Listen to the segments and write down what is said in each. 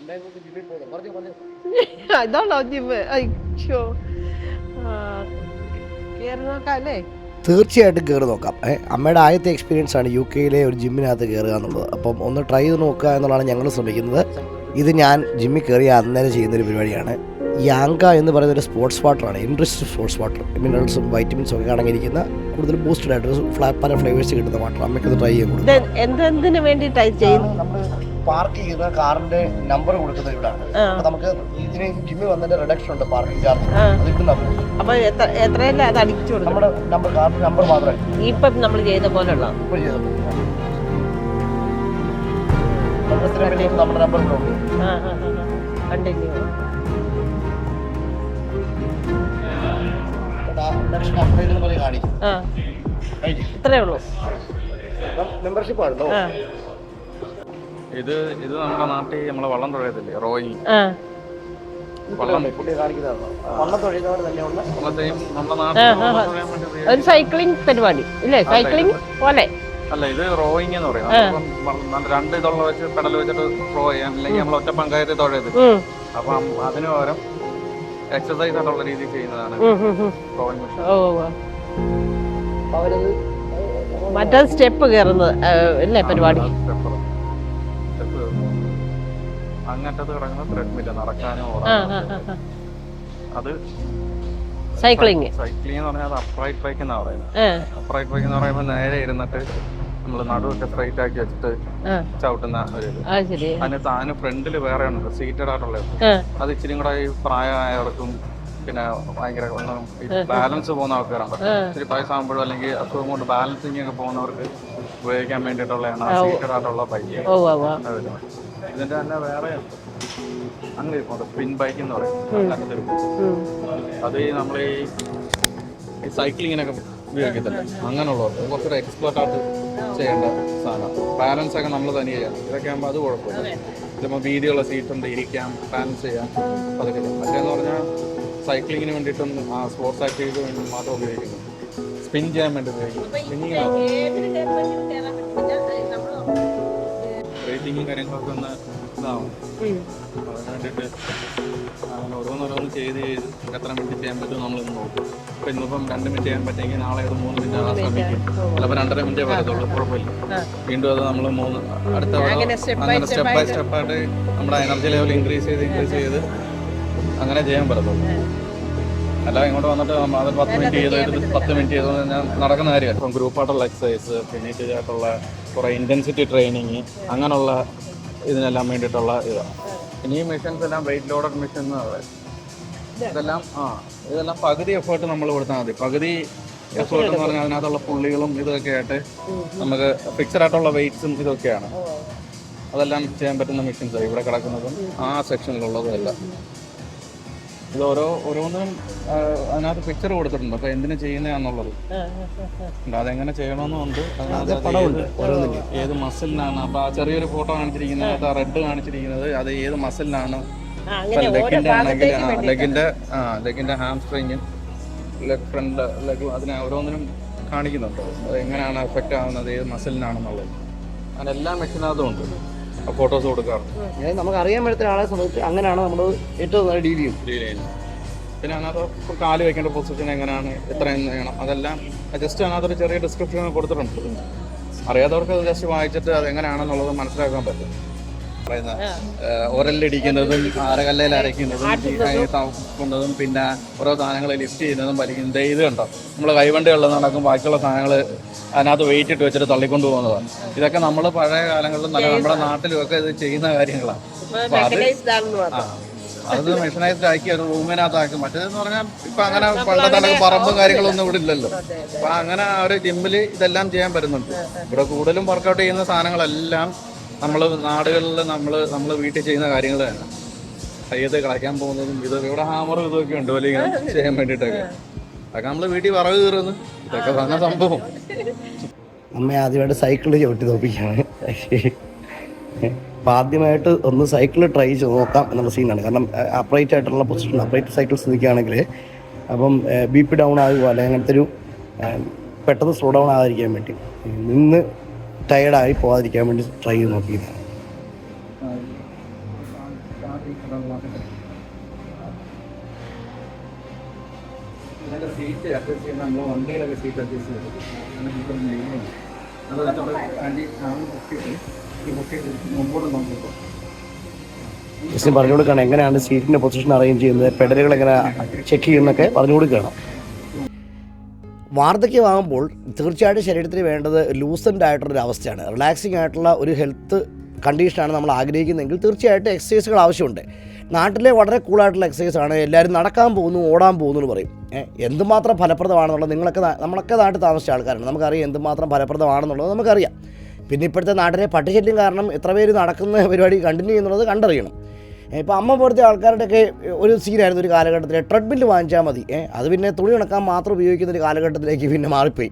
തീർച്ചയായിട്ടും കയറി നോക്കാം. ഏ, അമ്മയുടെ ആദ്യത്തെ എക്സ്പീരിയൻസ് ആണ് യു കെയിലെ ഒരു ജിമ്മിനകത്ത് കയറുക എന്നുള്ളത്. അപ്പം ഒന്ന് ട്രൈ ചെയ്ത് നോക്കുക എന്നുള്ളതാണ് ഞങ്ങൾ ശ്രമിക്കുന്നത്. ഇത് ഞാൻ ജിമ്മിൽ കയറി അന്നേരം ചെയ്യുന്നൊരു പരിപാടിയാണ്. യാങ്ക എന്ന് പറയുന്ന ഒരു സ്പോർട്സ് വാട്ടറാണ് ഇൻട്രസ്റ്റ് സ്പോർട്സ് വാട്ടർ മിനറൽസും വൈറ്റമിൻസും ഒക്കെ അടങ്ങിയിരിക്കുന്ന കൂടുതൽ ബൂസ്റ്റഡ് ആയിട്ട് പല ഫ്ലേവേഴ്സ് കിട്ടുന്ന വാട്ടർ അമ്മയ്ക്ക് ട്രൈ ചെയ്യാൻ എന്തെന്തിനു വേണ്ടിയിട്ടായി ചെയ്യുന്നു? നമ്മൾ പാർക്ക് ചെയ്യുന്ന കാറിന്റെ നമ്പർ കൊടുക്കുന്നത് ഇവിടാണ്. അപ്പൊ നമുക്ക് ഇതിന് ജിമ്മിൽ വന്നതിന്റെ റിഡക്ഷൻ ഉണ്ട് പാർക്കിംഗ് ചാർജ്. അത് കിട്ടുന്ന അപ്പൊ എത്ര എത്രയല്ല അത് അടിച്ചു നമ്മുടെ നമ്പർ കാറിന്റെ നമ്പർ മാത്രമേ. ഇപ്പം നമ്മൾ ചെയ്ത പോലുള്ള ഇപ്പോൾ ചെയ്തത് നമ്മുടെ സ്ഥിരം നമ്മുടെ നമ്പർ ഇവിടെ ഉണ്ട് കണ്ടിന്യൂ നെക്സ്റ്റ് അപ്ഡേറ്റ് എന്ന് പറഞ്ഞ് കാണിക്കും ആ. ഇത്രേ ഉള്ളൂ. മെമ്പർഷിപ്പ് ആണല്ലോ. ഇത് ഇത് നമ്മുടെ നാട്ടിൽ നമ്മളെ വള്ളം തുഴയത്തില്ലേ? റോയിങ് ഒരു സൈക്ലിംഗ് പരിപാടി ഇല്ലേ? സൈക്ലിംഗ് പോലെ. അല്ല ഇത് റോയിങ് എന്ന് പറയും. രണ്ട് ഇതുള്ള വെച്ച് പെടൽ വെച്ചിട്ട് റോ ചെയ്യാം അല്ലെങ്കിൽ നമ്മൾ ഒറ്റ പങ്കായത്തിൽ തുഴയത് അപ്പം അതിന് പകരം എക്സസൈസ് ആയിട്ടുള്ള രീതിയിൽ ചെയ്യുന്നതാണ്. റോയിങ് മെഷീൻ. മറ്റേത് സ്റ്റെപ്പ് കയറുന്നത് അല്ലേ പരിപാടി? അങ്ങറ്റത്ത് കിടക്കുന്ന ത്രെഡ്മില്ല നടക്കാനോ. അത് സൈക്ലിംഗ് സൈക്ലിംഗ് എന്ന് പറഞ്ഞാൽ അത് അപ്രൈറ്റ് ബൈക്ക് എന്നാ പറയുന്നത്. അപ്രൈറ്റ് ബൈക്ക് എന്ന് പറയുമ്പോൾ നേരെ ഇരുന്നിട്ട് നമ്മൾ നടുവൊക്കെ സ്ട്രൈറ്റ് ആക്കി വെച്ചിട്ട് ചവിട്ടുന്ന ഒരു അതിന് താന് ഫ്രണ്ടിൽ വേറെ ഉണ്ട് സീറ്റഡ് ആയിട്ടുള്ളത് അത് ഇച്ചിരി കൂടെ ഈ പ്രായമായവർക്കും പിന്നെ ഭയങ്കര ബാലൻസ് പോകുന്ന ആൾക്കാരുണ്ട്. ഇച്ചിരി വയസ്സാകുമ്പോഴും അല്ലെങ്കിൽ അസുഖം കൊണ്ട് ബാലൻസിങ് ഒക്കെ പോകുന്നവർക്ക് ഉപയോഗിക്കാൻ വേണ്ടിയിട്ടുള്ളതാണ് സീറ്റഡ് ആയിട്ടുള്ള ബൈക്ക് ഇതിന്റെ തന്നെ വേറെ അങ്ങനെ ഇരിപ്പുണ്ട്. സ്പിൻ ബൈക്ക് എന്ന് പറയുന്നത് അങ്ങനത്തെ ഒരു അത് നമ്മൾ ഈ സൈക്ലിങ്ങിനൊക്കെ ഉപയോഗിക്കത്തില്ല? അങ്ങനെയുള്ളത് കുറച്ചൊരു എക്സ്പേർട്ട് ആയിട്ട് ചെയ്യേണ്ട സാധനം. ബാലൻസ് ഒക്കെ നമ്മൾ തന്നെ ചെയ്യാം. ഇതൊക്കെ ആകുമ്പോൾ അത് കുഴപ്പമില്ല. ഇതിപ്പോൾ വീതിയുള്ള സീറ്റ് ഉണ്ട് ഇരിക്കാം ബാലൻസ് ചെയ്യാം അതൊക്കെ മറ്റേന്ന് പറഞ്ഞാൽ സൈക്ലിങ്ങിന് വേണ്ടിയിട്ടും ആ സ്പോർട്സ് ആക്ടിവിറ്റിക്ക് വേണ്ടി മാത്രം ഉപയോഗിക്കുന്നു. സ്പിൻ ചെയ്യാൻ വേണ്ടി ഉപയോഗിക്കുന്നു. സ്പിന്നിങ് റേറ്റിങ്ങും കാര്യങ്ങളൊക്കെ ഒന്ന് ഇതാവും. അപ്പോൾ അതിന് വേണ്ടിയിട്ട് അങ്ങനെ ഓരോന്നോരോന്ന് ചെയ്ത് ചെയ്ത് എത്ര മിനിറ്റ് ചെയ്യാൻ പറ്റും നമ്മളിന്ന് നോക്കും. ഇപ്പം ഇന്നിപ്പം രണ്ട് മിനിറ്റ് ചെയ്യാൻ പറ്റുമെങ്കിൽ നാളെ അത് മൂന്ന് മിനിറ്റ് ആകാൻ ശ്രമിക്കും. ചിലപ്പോൾ രണ്ടര മിനിറ്റേ പറ്റത്തുള്ളൂ കുഴപ്പമില്ല. വീണ്ടും അത് നമ്മൾ മൂന്ന് അടുത്ത അങ്ങനെ സ്റ്റെപ്പ് ബൈ ആയിട്ട് സ്റ്റെപ്പായിട്ട് നമ്മുടെ എനർജി ലെവൽ ഇൻക്രീസ് ചെയ്ത് ഇൻക്രീസ് ചെയ്ത് അങ്ങനെ ചെയ്യാൻ പറ്റത്തുള്ളൂ. അല്ല ഇങ്ങോട്ട് വന്നിട്ട് അത് പത്ത് മിനിറ്റ് ചെയ്ത് പത്ത് മിനിറ്റ് ചെയ്ത് ഞാൻ നടക്കുന്ന കാര്യമാണ് ഇപ്പം ഗ്രൂപ്പായിട്ടുള്ള എക്സസൈസ് പിന്നെ ആയിട്ടുള്ള കുറേ ഇന്റൻസിറ്റി ട്രെയിനിങ് അങ്ങനെയുള്ള ഇതിനെല്ലാം വേണ്ടിയിട്ടുള്ള ഇതാണ് ഇനി ഈ മെഷീൻസ് എല്ലാം വെയിറ്റ് ലോഡഡ് മെഷീൻ എന്ന് പറയുന്നത്. ഇതെല്ലാം ആ ഇതെല്ലാം പകുതി എഫേർട്ട് നമ്മൾ കൊടുത്താൽ മതി. പകുതി എഫേർട്ട് എന്ന് പറഞ്ഞാൽ അതിനകത്തുള്ള പുള്ളികളും ഇതൊക്കെ ആയിട്ട് നമുക്ക് ഫിക്സഡ് ആയിട്ടുള്ള വെയിറ്റ്സും ഇതൊക്കെയാണ്. അതെല്ലാം ചെയ്യാൻ പറ്റുന്ന മെഷീൻസ് ഇവിടെ കിടക്കുന്നതും ആ സെക്ഷനിലുള്ളതും എല്ലാം. ഇത് ഓരോ ഓരോന്നിനും അതിനകത്ത് പിക്ചർ കൊടുത്തിട്ടുണ്ട്. അപ്പൊ എന്തിനു ചെയ്യുന്നതാന്നുള്ളത് അതെങ്ങനെ ചെയ്യണമെന്നുണ്ട് അതിനകത്ത് ഏത് ഏത് മസിലിനാണ് അപ്പൊ ആ ചെറിയൊരു ഫോട്ടോ കാണിച്ചിരിക്കുന്നത് ആ റെഡ് കാണിച്ചിരിക്കുന്നത് അത് ഏത് മസിലിനാണ് ആ, അങ്ങനെ ഓരോ ലെഗിന്റെ ആണെങ്കിൽ വേണ്ടി ലെഗിന്റെ ആ ലെഗിന്റെ ഹാം സ്ട്രിങ്ങും ലെഗ് ഫ്രണ്ട് ലെഗ് അതിനെ ഓരോന്നിനും കാണിക്കുന്നുണ്ട്. അത് എങ്ങനെയാണ് എഫക്റ്റ് ആവുന്നത് ഏത് മസിലിനാണെന്നുള്ളത് അങ്ങനെ എല്ലാ മെഷീനകത്തും ഉണ്ട്. ഫോട്ടോസ് കൊടുക്കാറുണ്ട് നമുക്ക് അറിയാൻ പറ്റുന്ന ആളെ സംബന്ധിച്ച് അങ്ങനെയാണ് നമ്മൾ ഏറ്റവും നല്ല ഡീൽ ചെയ്യും ഡീൽ ചെയ്യുന്നത്. പിന്നെ അതിനകത്ത് കാൽ വയ്ക്കേണ്ട പൊസിഷൻ എങ്ങനെയാണ് എത്രയും വേണം അതെല്ലാം ജസ്റ്റ് അതിനകത്തൊരു ചെറിയ ഡിസ്ക്രിപ്ഷൻ കൊടുത്തിട്ടുണ്ട്. അറിയാത്തവർക്ക് അത് ജസ്റ്റ് വായിച്ചിട്ട് അത് എങ്ങനെയാണെന്നുള്ളത് മനസ്സിലാക്കാൻ പറ്റും. ഉരലിടിക്കുന്നതും ആരകല്ലയിൽ അരയ്ക്കുന്നതും താമസിക്കുന്നതും കൈ തപ്പുന്നതും പിന്നെ ഓരോ സാധനങ്ങൾ ലിഫ്റ്റ് ചെയ്യുന്നതും വലിക്കുന്നതും ഇത് കണ്ടോ നമ്മൾ കൈവണ്ടികളിൽ നടക്കും ബാക്കിയുള്ള സാധനങ്ങൾ അതിനകത്ത് വെയിറ്റ് ഇട്ട് വെച്ചിട്ട് തള്ളിക്കൊണ്ട് പോകുന്നതാണ്. ഇതൊക്കെ നമ്മൾ പഴയ കാലങ്ങളിലും നല്ല നമ്മുടെ നാട്ടിലും ഒക്കെ ഇത് ചെയ്യുന്ന കാര്യങ്ങളാണ്. അത് മെഷീനൈസ്ഡ് ആക്കി ഒരു റൂമിനകത്താക്കി. മറ്റേതെന്ന് പറഞ്ഞാൽ ഇപ്പൊ അങ്ങനെ പണ്ടത്തെ പറമ്പും കാര്യങ്ങളൊന്നും ഇവിടെ ഇല്ലല്ലോ. അപ്പൊ അങ്ങനെ ഒരു ജിമ്മിൽ ഇതെല്ലാം ചെയ്യാൻ പറ്റുന്നുണ്ട്. ഇവിടെ കൂടുതലും വർക്കൗട്ട് ചെയ്യുന്ന സാധനങ്ങളെല്ലാം നമ്മൾ നാടുകളിൽ നമ്മൾ നമ്മൾ വീട്ടിൽ ചെയ്യുന്ന കാര്യങ്ങൾ തന്നെ. കയ്യത്തെ കളയ്ക്കാൻ പോകുന്നതും ഇതൊക്കെ ഇവിടെ ഹാമറും ഇതൊക്കെ ഉണ്ട് വലിയ ഇങ്ങനെ ചെയ്യാൻ വേണ്ടിയിട്ടൊക്കെ അതൊക്കെ നമ്മൾ വീട്ടിൽ വറവ് കയറുന്നു ഇതൊക്കെ തന്നെ സംഭവം. അമ്മ ആദ്യമായിട്ട് സൈക്കിൾ ചവിട്ടി തോപ്പിക്കുകയാണ്. അപ്പം ആദ്യമായിട്ട് ഒന്ന് സൈക്കിൾ ട്രൈ ചെയ്ത് നോക്കാം എന്നുള്ള സീനാണ്. കാരണം അപ്രൈറ്റ് ആയിട്ടുള്ള പൊസിഷൻ അപ്രൈറ്റ് സൈക്കിൾസ് നിൽക്കുകയാണെങ്കിൽ അപ്പം ബി പി ഡൗൺ ആകുക അല്ലെങ്കിൽ അങ്ങനത്തെ ഒരു പെട്ടെന്ന് സ്ലോ ഡൗൺ ആകാതിരിക്കാൻ വേണ്ടി. നിന്ന് ടയർഡായി പോകാതിരിക്കാൻ വേണ്ടി ട്രൈ ചെയ്ത് നോക്കിയതാണ് ഇതിന്റെ സീറ്റ് അഡ്ജസ്റ്റ് ചെയ്യുന്ന നമ്മൾ വണ്ടിയിലൊക്കെ സീറ്റ് അഡ്ജസ്റ്റ് ചെയ്ത് ബുക്ക് ചെയ്ത് ഈ ബുക്ക് ചെയ്ത് മുമ്പോട്ട് നോക്കിയപ്പോൾ പറഞ്ഞു കൊടുക്കണം എങ്ങനെയാണ് സീറ്റിന്റെ പൊസിഷൻ അറേഞ്ച് ചെയ്യുന്നത് പെഡലുകൾ എങ്ങനെ ചെക്ക് ചെയ്യുന്നൊക്കെ പറഞ്ഞു കൊടുക്കുകയാണ് വാർദ്ധക്യമാകുമ്പോൾ തീർച്ചയായിട്ടും ശരീരത്തിന് വേണ്ടത് ലൂസന്റ് ആയിട്ടുള്ളൊരു അവസ്ഥയാണ്. റിലാക്സിങ് ആയിട്ടുള്ള ഒരു ഹെൽത്ത് കണ്ടീഷനാണ് നമ്മൾ ആഗ്രഹിക്കുന്നതെങ്കിൽ തീർച്ചയായിട്ടും എക്സസൈസുകൾ ആവശ്യമുണ്ട്. നാട്ടിലെ വളരെ കൂളായിട്ടുള്ള എക്സസൈസാണ്. എല്ലാവരും നടക്കാൻ പോകുന്നു ഓടാൻ പോകുന്നു എന്ന് പറയും. എന്തുമാത്രം ഫലപ്രദമാണെന്നുള്ളത് നിങ്ങളൊക്കെ നമ്മളൊക്കെ നാട്ടിൽ താമസിച്ച ആൾക്കാരാണ്. നമുക്കറിയാം എന്തുമാത്രം ഫലപ്രദമാണെന്നുള്ളത് നമുക്കറിയാം. പിന്നെ ഇപ്പോഴത്തെ നാട്ടിലെ പട്ടിശല്യം കാരണം എത്ര പേര് നടക്കുന്ന പരിപാടി കണ്ടിന്യൂ ചെയ്യുന്നുള്ളത് കണ്ടറിയണം. ഇപ്പോൾ അമ്മ പോലത്തെ ആൾക്കാരുടെയൊക്കെ ഒരു സീനായിരുന്നു ഒരു കാലഘട്ടത്തിൽ ട്രെഡ്മില്ല് വാങ്ങിച്ചാൽ മതി. അത് പിന്നെ തുണി ഉണക്കാൻ മാത്രം ഉപയോഗിക്കുന്ന ഒരു കാലഘട്ടത്തിലേക്ക് പിന്നെ മാറിപ്പോയി.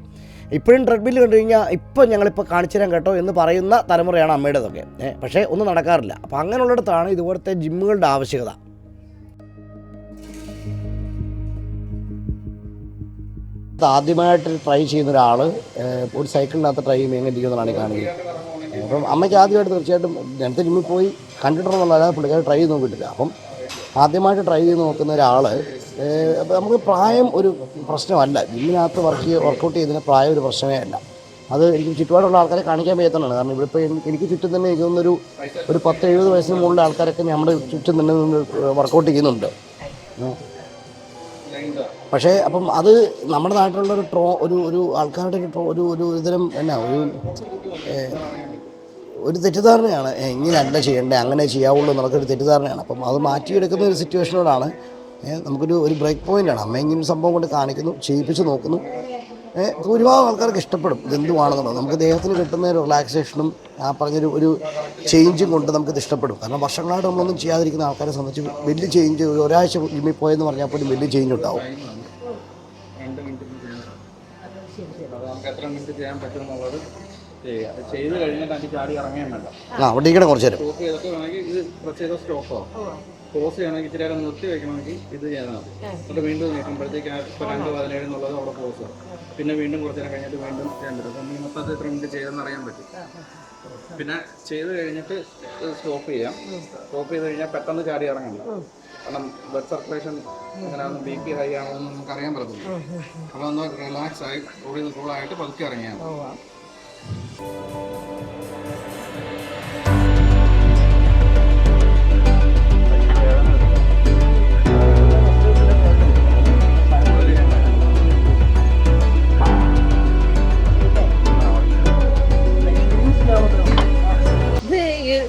ഇപ്പോഴും ട്രെഡ്മില്ല് കണ്ടു കഴിഞ്ഞാൽ ഇപ്പം ഞങ്ങളിപ്പോൾ കാണിച്ചു തരാൻ കേട്ടോ എന്ന് പറയുന്ന തലമുറയാണ് അമ്മയുടേതൊക്കെ. പക്ഷേ ഒന്നും നടക്കാറില്ല. അപ്പോൾ അങ്ങനെയുള്ളിടത്താണ് ഇതുപോലത്തെ ജിമ്മുകളുടെ ആവശ്യകത. ആദ്യമായിട്ട് ട്രൈ ചെയ്യുന്ന ഒരാൾ ഒരു സൈക്കിളിനകത്ത് ട്രൈ ചെയ്യുമ്പോൾ എങ്ങനെ ഇരിക്കുന്നതാണ് കാണുന്നത്. അപ്പം അമ്മയ്ക്ക് ആദ്യമായിട്ട് തീർച്ചയായിട്ടും രണ്ടത്തെ ജിമ്മിൽ പോയി കണ്ടിട്ടുണ്ടെന്നല്ലാതെ പുള്ളിക്കാരെ ട്രൈ ചെയ്ത് നോക്കിയിട്ടില്ല. അപ്പം ആദ്യമായിട്ട് ട്രൈ ചെയ്ത് നോക്കുന്ന ഒരാൾ നമുക്ക് പ്രായം ഒരു പ്രശ്നമല്ല. ജിമ്മിനകത്ത് വർക്ക് വർക്കൗട്ട് ചെയ്തതിന് പ്രായം ഒരു പ്രശ്നമേ അല്ല. അത് എനിക്ക് ചുറ്റുപാടുള്ള ആൾക്കാരെ കാണിക്കാൻ പറ്റുന്നതാണ് കാരണം ഇവിടെ ഇപ്പോൾ എനിക്ക് ചുറ്റും തന്നെ എനിക്ക് തോന്നുന്നൊരു ഒരു പത്ത് എഴുപത് വയസ്സിന് മുകളിലെ ആൾക്കാരൊക്കെ നമ്മുടെ ചുറ്റും തന്നെ വർക്കൗട്ട് ചെയ്യുന്നുണ്ട്. പക്ഷേ അപ്പം അത് നമ്മുടെ നാട്ടിലുള്ള ഒരു ട്രോ ഒരു ഒരു ആൾക്കാരുടെ ഒരു ട്രോ ഒരു ഒരു എന്നാ ഒരു ഒരു തെറ്റിദ്ധാരണയാണ്. എങ്ങനെയല്ല ചെയ്യേണ്ടത് അങ്ങനെ ചെയ്യാവുള്ളൂ എന്നുള്ളൊരു തെറ്റിദ്ധാരണയാണ്. അപ്പം അത് മാറ്റിയെടുക്കുന്ന ഒരു സിറ്റുവേഷനോടാണ് നമുക്കൊരു ഒരു ബ്രേക്ക് പോയിന്റാണ് അമ്മ ഇങ്ങനെ സംഭവം കൊണ്ട് കാണിക്കുന്നു ചെയ്യിപ്പിച്ച് നോക്കുന്നു. ഭൂരിഭാഗം ആൾക്കാർക്ക് ഇഷ്ടപ്പെടും ഇതെന്തുവാണെന്നുള്ളത്. നമുക്ക് ദേഹത്തിന് കിട്ടുന്ന ഒരു റിലാക്സേഷനും ആ പറഞ്ഞൊരു ഒരു ചേഞ്ചും കൊണ്ട് നമുക്കിത് ഇഷ്ടപ്പെടും. കാരണം വർഷങ്ങളായിട്ട് നമ്മളൊന്നും ചെയ്യാതിരിക്കുന്ന ആൾക്കാരെ സംബന്ധിച്ച് വലിയ ചേഞ്ച് ഒരാഴ്ച ഇമ്മി പോയെന്ന് പറഞ്ഞാൽ പോലും വലിയ ചേഞ്ച് ഉണ്ടാവും. നമുക്ക് എത്ര മിനിറ്റ് ചെയ്യാൻ പറ്റും എന്നുള്ളത് ചെയ്യുക അത് ചെയ്ത് കഴിഞ്ഞിട്ട് അതിന് ചാടി ഇറങ്ങാൻ വേണ്ട. ആ അവിടെ ഇരിക്കണം കുറച്ച് നേരം. സ്റ്റോപ്പ് ചെയ്തിട്ട് വേണമെങ്കിൽ ഇത് പ്രസ് ചെയ്ത സ്റ്റോപ്പ് ആവും. പോസ് ചെയ്യണമെങ്കിൽ ഇച്ചിരി നേരം നിർത്തി വെക്കണമെങ്കിൽ ഇത് ചെയ്താൽ മതി. എന്നിട്ട് വീണ്ടും നീക്കുമ്പോഴത്തേക്ക് ആ ഇപ്പോൾ രണ്ട് പതിനേഴ് എന്നുള്ളത് അവിടെ പോസ് പിന്നെ വീണ്ടും കുറച്ച് നേരം കഴിഞ്ഞിട്ട് വീണ്ടും ചെയ്യാൻ പറ്റും അപ്പം ഈ മൊത്തത്തിൽ എത്ര മിനിറ്റ് ചെയ്തെന്ന് അറിയാൻ പറ്റും. പിന്നെ ചെയ്ത് കഴിഞ്ഞിട്ട് സ്റ്റോപ്പ് ചെയ്യാം. സ്റ്റോപ്പ് ചെയ്ത് കഴിഞ്ഞാൽ പെട്ടെന്ന് ചാടി ഇറങ്ങണ്ട. കാരണം ബ്ലഡ് സർക്കുലേഷൻ എങ്ങനെയാണ് ബി പി ഹൈ ആണോ എന്ന് നമുക്ക് അറിയാൻ പറ്റത്തില്ല. അപ്പോൾ ഒന്ന് റിലാക്സ് ആയി ഓടി കൂളായിട്ട് പതുക്കി ഇറങ്ങിയാൽ മതി.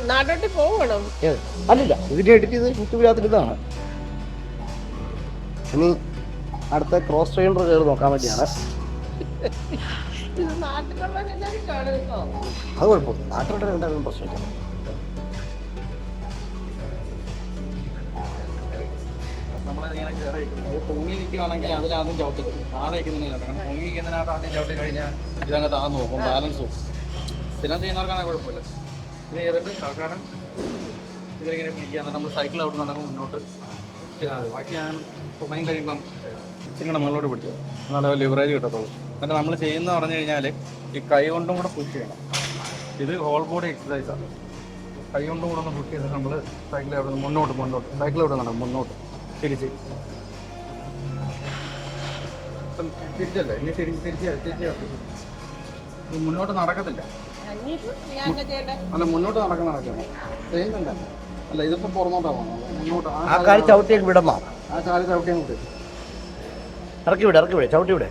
നാട്ടോട്ട് പോകണം? അല്ലല്ല. ഇതിന്റെ എഡിറ്റ് ചെയ്ത് യൂട്യൂബിനകത്ത് ഇതാണ് ഇനി അടുത്ത ക്രോസ് ട്രെയിനർ കയറി നോക്കാൻ വേണ്ടിയാണ്. അത് കുഴപ്പമില്ല നാട്ടിലോട്ട് രണ്ടാളും പ്രശ്നമില്ല. അതിലാദ്യം ചവിട്ടി. താഴെ ഇരിക്കുന്നതിനകത്ത് കാരണം പൊങ്ങിയിരിക്കുന്നതിനകത്ത് ആദ്യം ചവിട്ടി കഴിഞ്ഞാൽ ഇതങ്ങ് താഴ്ന്നു പോകും. ബാലൻസ് പോകും. സ്ഥിരം ചെയ്യുന്നവർക്കാണെങ്കിൽ കുഴപ്പമില്ല. ഇത് ചെയ്തിട്ട് തൽക്കാലം ഇതിലിങ്ങനെ പിടിക്കുക നമ്മൾ സൈക്കിൾ അവിടെ നടക്കും മുന്നോട്ട് ബാക്കി ഞാൻ കഴിയുമ്പം ഇച്ചിരി മുകളിലോട്ട് പിടിച്ചു. എന്നാലേ ലിവറേജ് കിട്ടത്തുള്ളൂ. എന്നിട്ട് നമ്മൾ ചെയ്യുന്ന പറഞ്ഞു കഴിഞ്ഞാൽ ഈ കൈ കൊണ്ടും കൂടെ പുഷ് ചെയ്യണം. ഇത് ഹോൾ ബോഡി എക്സസൈസാണ് കൈ കൊണ്ടും കൂടെ ഒന്ന് പുഷ് ചെയ്തിട്ട് നമ്മൾ സൈക്കിൾ അവിടെ നിന്ന് മുന്നോട്ട് മുന്നോട്ട്. സൈക്കിൾ എവിടെ നടക്കും മുന്നോട്ട്. തിരിച്ച്. തിരിച്ചല്ലേ? ഇനി തിരിച്ച് തിരിച്ച് തിരിച്ച് മുന്നോട്ട് നടക്കത്തില്ല? അല്ല മുന്നോട്ട് നടക്കുന്ന നടക്കണം. ചെയ്യുന്നുണ്ട്. അല്ല ഇതിപ്പോ പുറമോട്ടാ മുന്നോട്ട് ആ കാലി ചവിട്ടിയൊക്കെ വിടമ്മ. ആ കാലി ചവിട്ടിയും കൂട്ടി ഇറക്കി വിടെ ഇറക്കി വിടെ. ചവിട്ടി വിട്.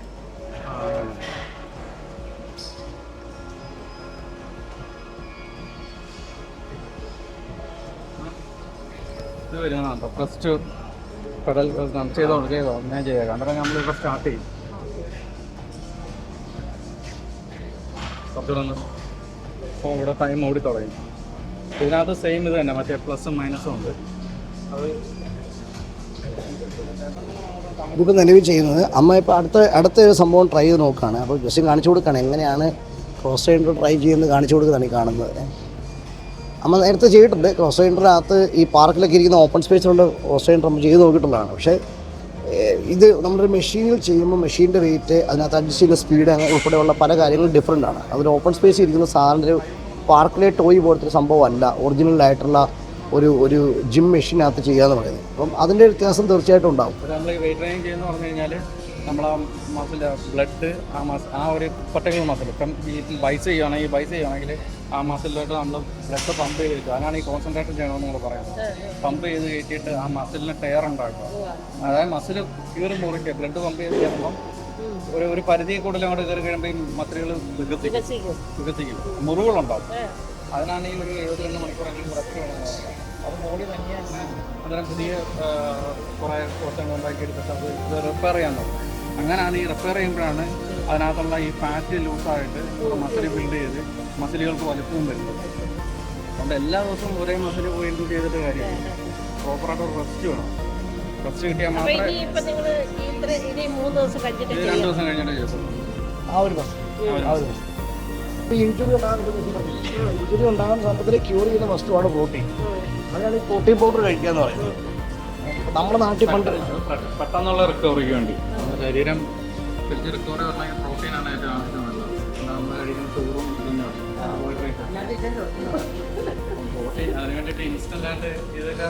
വരുന്നതാണ് ഫസ്റ്റ് പെടൽ ചെയ്തോ ചെയ്തോ ഞാൻ ചെയ്യാം. നമ്മൾ നമ്മളിപ്പോൾ സ്റ്റാർട്ട് ചെയ്യും. കുറച്ചുകൂടെ അപ്പോൾ ഇവിടെ ടൈം ഓടി തുടങ്ങി. ഇതിനകത്ത് സെയിം ഇത് തന്നെ. മറ്റേ പ്ലസും മൈനസും ഉണ്ട്. അത് ഇതിപ്പോൾ നിലവിൽ ചെയ്യുന്നത് അമ്മ ഇപ്പോൾ അടുത്ത അടുത്ത ഒരു സംഭവം ട്രൈ ചെയ്ത് നോക്കുകയാണ്. അപ്പോൾ ജസ്റ്റ് കാണിച്ചു കൊടുക്കുകയാണ്. എങ്ങനെയാണ് ക്രോസ് ട്രെയിനർ ട്രൈ ചെയ്യുന്നത് കാണിച്ചു കൊടുക്കുന്നതാണ് ഈ കാണുന്നത്. അമ്മ നേരത്തെ ചെയ്തിട്ടുണ്ട്. ക്രോസ് ട്രെയിനറിനകത്ത് ഈ പാർക്കിലൊക്കെ ഇരിക്കുന്ന ഓപ്പൺ സ്പേസ് കൊണ്ട് ക്രോസ് ട്രെയിനർ നമ്മൾ ചെയ്ത് നോക്കിയിട്ടുള്ളതാണ്. പക്ഷേ ഇത് നമ്മളൊരു മെഷീനിൽ ചെയ്യുമ്പോൾ മെഷീന്റെ വെയിറ്റ് അതിനകത്ത് അഡ്ജസ്റ്റ് ചെയ്യുന്ന സ്പീഡ് അങ്ങനെ ഉൾപ്പെടെയുള്ള പല കാര്യങ്ങളും ഡിഫറെന്റ് ആണ്. അതൊരു ഓപ്പൺ സ്പേസ് ഇരിക്കുന്ന സാധനം ഒരു പാർക്കിലെ ടോയ് പോലത്തെ ഒരു സംഭവമല്ല. ഒറിജിനലായിട്ടുള്ള ഒരു ഒരു ജിം മെഷീനകത്ത് ചെയ്യാന്ന് പറയുന്നത്. അപ്പം അതിന്റെ വ്യത്യാസം തീർച്ചയായിട്ടും ഉണ്ടാവും. നമ്മൾ വെയിറ്റ് ട്രെയിനിങ് കഴിഞ്ഞാൽ നമ്മൾ മസിൽ ബ്ലഡ് ആ മസ് ആ ഒരു പർട്ടിക്കുലർ മസിൽ ഇപ്പം ഈ ബൈസ് ചെയ്യുകയാണെങ്കിൽ ബൈസ് ചെയ്യുകയാണെങ്കിൽ ആ മസിലിലോട്ട് നമ്മൾ ബ്ലഡ് പമ്പ് ചെയ്തിട്ട് അതിനാണ് ഈ കോൺസെൻട്രേഷൻ ചെയ്യണമെന്ന് നമ്മൾ പറയുന്നത്. പമ്പ് ചെയ്ത് കയറ്റിയിട്ട് ആ മസിലിന് ടയർ ഉണ്ടാക്കുക. അതായത് മസിൽ കീറി മുറിക്കുക ബ്ലഡ് പമ്പ് ചെയ്ത് കയറുമ്പം ഒരു ഒരു പരിധി കൂടുതൽ അങ്ങോട്ട് കയറി കഴിയുമ്പോൾ ഈ മസിലുകൾ വികസിക്കും. വികസിക്കും. മുറിവുകളുണ്ടാവും. അതിനാണ് ഈ ഒരു റെസ്റ്റ് വേണമെന്ന് പറയുന്നത് അത് ബോഡി തന്നെ അന്നേരം പുതിയ കുറേ കോശങ്ങൾ ഉണ്ടാക്കി എടുത്തിട്ട് അത് റിപ്പയർ ചെയ്യാൻ തുടങ്ങും. അങ്ങനെയാണ് ഈ റിപ്പയർ ചെയ്യുമ്പോഴാണ് അതിനകത്തുള്ള ഈ ഫാറ്റ് ലൂസായിട്ട് മസിൽ ബിൽഡ് ചെയ്ത് മസിലുകൾക്ക് വലുപ്പവും വരുന്നത് അതുകൊണ്ട് എല്ലാ ദിവസവും ഒരേ മസിൽ വീണ്ടും ചെയ്തിട്ട് കാര്യമില്ല. പ്രോപ്പറായിട്ട് ഒരു റെസ്റ്റ് വേണം. റെസ്റ്റ് കിട്ടിയാൽ മാത്രമേ ഇനി ഇപ്പൊ ഈ മൂന്ന് ദിവസം കഴിഞ്ഞിട്ട് രണ്ട് ദിവസം കഴിഞ്ഞിട്ട് ചെയ്യത്തുള്ളൂ. ആ ഒരു ബസ് ആ ഒരു ബസ് ഇപ്പോൾ ഇഞ്ചുറി ഉണ്ടാകുന്ന ഇഞ്ചുറി ഉണ്ടാകുന്ന സമയത്തിൽ ക്യൂർ ചെയ്യുന്ന വസ്തുവാണ് പ്രോട്ടീൻ അതാണ് ഈ പ്രോട്ടീൻ പൗഡർ കഴിക്കുക എന്ന് പറയുന്നത് നമ്മുടെ നാട്ടിൽ പണ്ട് പെട്ടെന്ന് പെട്ടെന്നുള്ള റിക്കവറിക്ക് വേണ്ടി. നമ്മുടെ ശരീരം തിരിച്ച് റിക്കവറി പറഞ്ഞാൽ പ്രോട്ടീനാണ് ഏറ്റവും ആവശ്യമുള്ളത് നമ്മൾ കഴിക്കുന്ന ചോറും പ്രോട്ടീൻ അതിന് വേണ്ടിയിട്ട് ഇൻസ്റ്റന്റ് ആയിട്ട് ഇതൊക്കെ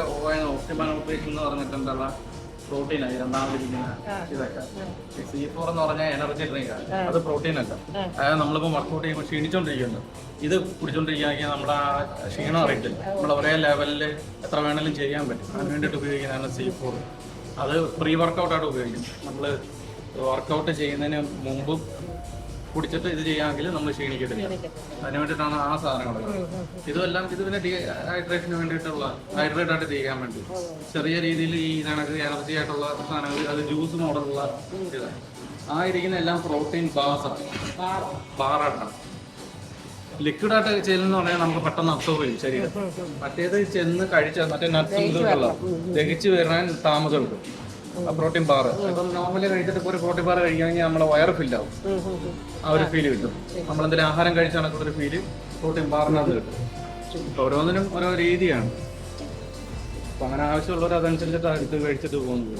ഓപ്റ്റിമാൻ ഓപ്പറേഷൻ എന്ന് പറഞ്ഞിട്ടുണ്ടുള്ള പ്രോട്ടീനാണ് രണ്ടാമതിരിക്കുന്ന ഇതൊക്കെ. സി ഫോർ എന്ന് പറഞ്ഞാൽ എനർജി ഡ്രിങ്ക് ആണ്. അത് പ്രോട്ടീൻ അല്ല അതായത് നമ്മളിപ്പോൾ വർക്കൗട്ട് ചെയ്യുമ്പോൾ ക്ഷീണിച്ചോണ്ടിരിക്കുന്നു ഇത് കുടിച്ചോണ്ടിരിക്കുകയാണെങ്കിൽ നമ്മുടെ ആ ക്ഷീണം അറിയത്തില്ല. നമ്മൾ ഒരേ ലെവലിൽ എത്ര വേണമെങ്കിലും ചെയ്യാൻ പറ്റും. അതിന് വേണ്ടിയിട്ട് ഉപയോഗിക്കുന്നതാണ് സി ഫോർ അത് പ്രീ വർക്കൗട്ടായിട്ട് ഉപയോഗിക്കും നമ്മൾ വർക്കൗട്ട് ചെയ്യുന്നതിന് മുമ്പും കുടിച്ചിട്ട് ഇത് ചെയ്യാമെങ്കിൽ നമ്മൾ ക്ഷീണിക്കത്തില്ല. അതിന് വേണ്ടിയിട്ടാണ് ആ സാധനങ്ങൾ ഇതെല്ലാം ഇത് പിന്നെ ഡീഹൈഡ്രേഷന് വേണ്ടിയിട്ടുള്ള ഹൈഡ്രേറ്റ് ആയിട്ട് ചെയ്യാൻ വേണ്ടി. ചെറിയ രീതിയിൽ ഈ കണക്ക് എനർജി ആയിട്ടുള്ള സാധനങ്ങൾ അത് ജ്യൂസ് മോഡലുള്ള ഇതാണ്. ആ ഇരിക്കുന്ന എല്ലാം പ്രോട്ടീൻ ബാസ് ബാറായിട്ടാണ് ലിക്വിഡായിട്ട് ചെല്ലുന്ന പറഞ്ഞാൽ നമുക്ക് പെട്ടെന്ന് അബ്സോർവ് ചെയ്യും ശരീരം. മറ്റേത് ചെന്ന് കഴിച്ചാൽ മറ്റേ നട്ട്സും ദഹിച്ചു വരാൻ താമസം എടുക്കും. പ്രോട്ടീൻ ബാർ ഇപ്പം നോർമലി കഴിച്ചിട്ട് ഇപ്പോൾ ഒരു പ്രോട്ടീൻ ബാർ കഴിക്കുകയാണെങ്കിൽ നമ്മളെ വയറ് ഫില്ലാവും ആ ഒരു ഫീൽ കിട്ടും. നമ്മളെന്തെങ്കിലും ആഹാരം കഴിച്ചാണ് ഒരു ഫീൽ പ്രോട്ടീൻ ബാറിനകത്ത് കിട്ടും. ഓരോന്നിനും ഓരോ രീതിയാണ്. അപ്പൊ അങ്ങനെ ആവശ്യമുള്ളവർ അതനുസരിച്ചിട്ട് എടുത്ത് കഴിച്ചിട്ട് പോകുന്നത്.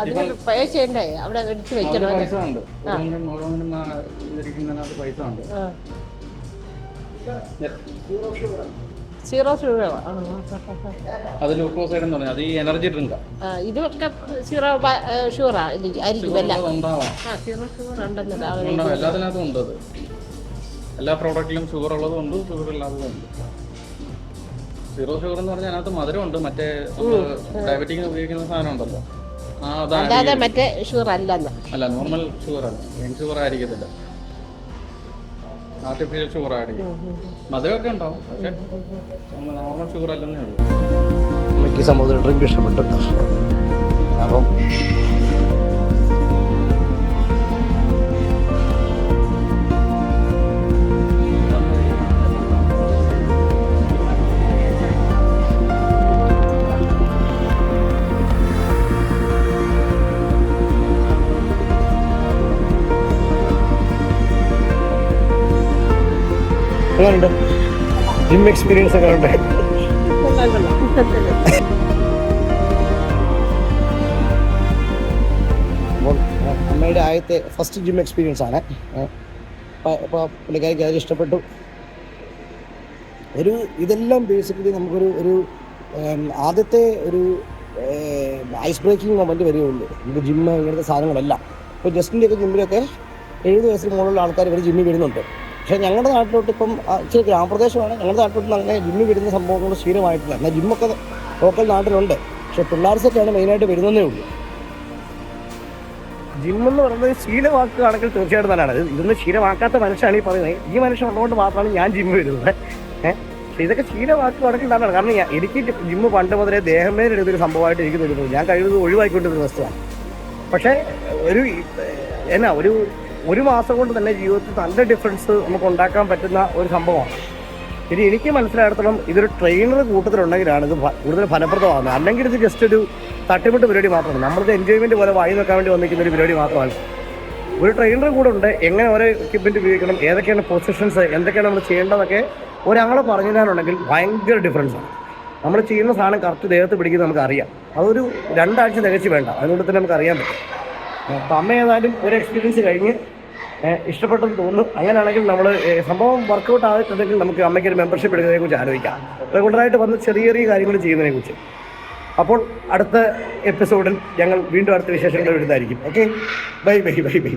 അതിന് പേ ചെയ്യണ്ടേ അവിടെ എടുത്ത് വെക്കണം പൈസ ഉണ്ട്. ഓരോന്നിനും ഓരോന്നിനും ഇതിരിക്കുന്നതിനകത്ത് പൈസ ഉണ്ട്. സീറോ ഷുഗർ അത് ലൂക്കോസൈഡ് എന്ന് പറഞ്ഞാൽ അത് ഈ എനർജി ഡ്രിങ്ക് ഇതൊക്കെ സീറോ ഷുഗറാ ആയിരിക്കും എല്ലാം ആ സീറോ ഷുഗർ ഉണ്ടെന്നല്ല എല്ലാത്തിനകത്തും ഉണ്ട് അത്. എല്ലാ പ്രോഡക്റ്റിലും ഷുഗർ ഉള്ളതും ഉണ്ട് ഷുഗർ ഇല്ലാത്തതും ഉണ്ട്. സീറോ ഷുഗർ എന്ന് പറഞ്ഞാൽ അതിനകത്ത് മധുരമുണ്ട്. മറ്റേ ഡയബറ്റിക്കിന് ഉപയോഗിക്കുന്ന സാധനം ഉണ്ടല്ലോ. അല്ലാതെ മറ്റേ ഷുഗർ അല്ലെന്ന്. അല്ല നോർമൽ ഷുഗർ അല്ല. ഷുഗർ ആയിരിക്കത്തില്ല. ആർട്ടിഫിഷ്യൽ ഷുഗർ ആഡ് ചെയ്യും മധുരമൊക്കെ ഉണ്ടാവും. പക്ഷെ നോർമൽ ഷുഗർ അല്ലെന്നേ ഉള്ളൂ. അമ്മയ്ക്ക് സമുദ്ര ഡ്രിങ്ക് ഇഷ്ടപ്പെട്ടു അപ്പം എങ്ങനെയുണ്ട് ജിം എക്സ്പീരിയൻസ് അപ്പോൾ അമ്മയുടെ ആദ്യത്തെ ഫസ്റ്റ് ജിം എക്സ്പീരിയൻസ് ആണ്. അപ്പോൾ പുള്ളിക്കാരിക്ക് അത് ഇഷ്ടപ്പെട്ടു. ഒരു ഇതെല്ലാം ബേസിക്കലി നമുക്കൊരു ഒരു ആദ്യത്തെ ഒരു ഐസ് ബ്രേക്കിംഗ് മൊമെന്റ് വരികയുള്ളൂ നമുക്ക് ജിമ്മ് ഇങ്ങനത്തെ സാധനങ്ങളെല്ലാം. ഇപ്പോൾ ജസ്റ്റിന്റെയൊക്കെ ജിമ്മിലൊക്കെ എഴുപത് വയസ്സിന് മുകളിലുള്ള ആൾക്കാർ ഇവർ ജിമ്മിൽ വരുന്നുണ്ട്. പക്ഷേ ഞങ്ങളുടെ നാട്ടിലോട്ട് ഇപ്പം ഇച്ചിരി ഗ്രാമപ്രദേശമാണ്. ഞങ്ങളുടെ നാട്ടിലോട്ട് അങ്ങനെ ജിമ്മിൽ വരുന്ന സംഭവങ്ങൾ സ്ഥിരമായിട്ടില്ല എന്നാൽ ജിമ്മൊക്കെ ലോക്കൽ നാട്ടിലുണ്ട്. പക്ഷെ പിള്ളേർ സെറ്റാണ് മെയിനായിട്ട് വരുന്നതേ ഉള്ളൂ. ജിമ്മെന്ന് പറയുന്നത് ശീലമാക്കുകയാണെങ്കിൽ തീർച്ചയായിട്ടും നല്ലതാണ്. ഇത് ഇതൊന്നും ശീലമാക്കാത്ത മനുഷ്യനാണ് ഈ പറയുന്നത്. ഈ മനുഷ്യൻ ഉള്ളതുകൊണ്ട് മാത്രമാണ് ഞാൻ ജിമ്മ് വരുന്നത്. ഏഹ് പക്ഷേ ഇതൊക്കെ ശീലമാക്കുകയാണെങ്കിൽ നല്ലതാണ്. കാരണം എനിക്ക് ജിമ്മ് പണ്ട് മുതലേ ദേഹമേ എടുത്തൊരു സംഭവമായിട്ട് എനിക്ക് തരുന്നത് ഞാൻ കഴിവത് ഒഴിവാക്കിക്കൊണ്ടിരുന്ന വസ്തുവാണ്. പക്ഷേ ഒരു എന്നാ ഒരു ഒരു മാസം കൊണ്ട് തന്നെ ജീവിതത്തിൽ നല്ല ഡിഫറൻസ് നമുക്ക് ഉണ്ടാക്കാൻ പറ്റുന്ന ഒരു സംഭവമാണ്. ഇനി എനിക്ക് മനസ്സിലായിടത്തോളം ഇതൊരു ട്രെയിനർ കൂട്ടത്തിലുണ്ടെങ്കിലാണ് ഇത് കൂടുതൽ ഫലപ്രദമാകുന്നത്. അല്ലെങ്കിൽ ഇത് ജസ്റ്റ് ഒരു തട്ടിമുട്ട് പരിപാടി മാത്രമാണ്. നമ്മളിത് എൻജോയ്മെന്റ് പോലെ വായി നോക്കാൻ വേണ്ടി വന്നിരിക്കുന്ന ഒരു പരിപാടി മാത്രമാണ്. ഒരു ട്രെയിനർ കൂടെ ഉണ്ട് എങ്ങനെ ഓരോ എക്യുപ്മെന്റ് ഉപയോഗിക്കണം ഏതൊക്കെയാണ് പൊസിഷൻസ് എന്തൊക്കെയാണ് നമ്മൾ ചെയ്യേണ്ടതൊക്കെ ഒരാളെ പറഞ്ഞു തരാനുണ്ടെങ്കിൽ ഭയങ്കര ഡിഫറൻസാണ് നമ്മൾ ചെയ്യുന്ന സാധനം കറക്റ്റ് ദേഹത്ത് പിടിക്കുന്നത് നമുക്കറിയാം അതൊരു രണ്ടാഴ്ച തികച്ച് വേണ്ട. അതുകൊണ്ട് തന്നെ നമുക്ക് അറിയാൻ പറ്റും. അമ്മ ഏതായാലും ഒരു എക്സ്പീരിയൻസ് കഴിഞ്ഞ് ഇഷ്ടപ്പെട്ടെന്ന് തോന്നുന്നു. അങ്ങനെയാണെങ്കിൽ നമ്മൾ സംഭവം വർക്കൗട്ട് ആയിട്ടുണ്ടെങ്കിൽ നമുക്ക് അമ്മയ്ക്ക് ഒരു മെമ്പർഷിപ്പ് എടുക്കുന്നതിനെ കുറിച്ച് ആലോചിക്കാം. റെഗുലറായിട്ട് വന്ന് ചെറിയ ചെറിയ കാര്യങ്ങൾ ചെയ്യുന്നതിനെ കുറിച്ച്. അപ്പോൾ അടുത്ത എപ്പിസോഡിൽ ഞങ്ങൾ വീണ്ടും അടുത്ത വിശേഷങ്ങൾ വരുന്നതായിരിക്കും. Okay bye bye bye by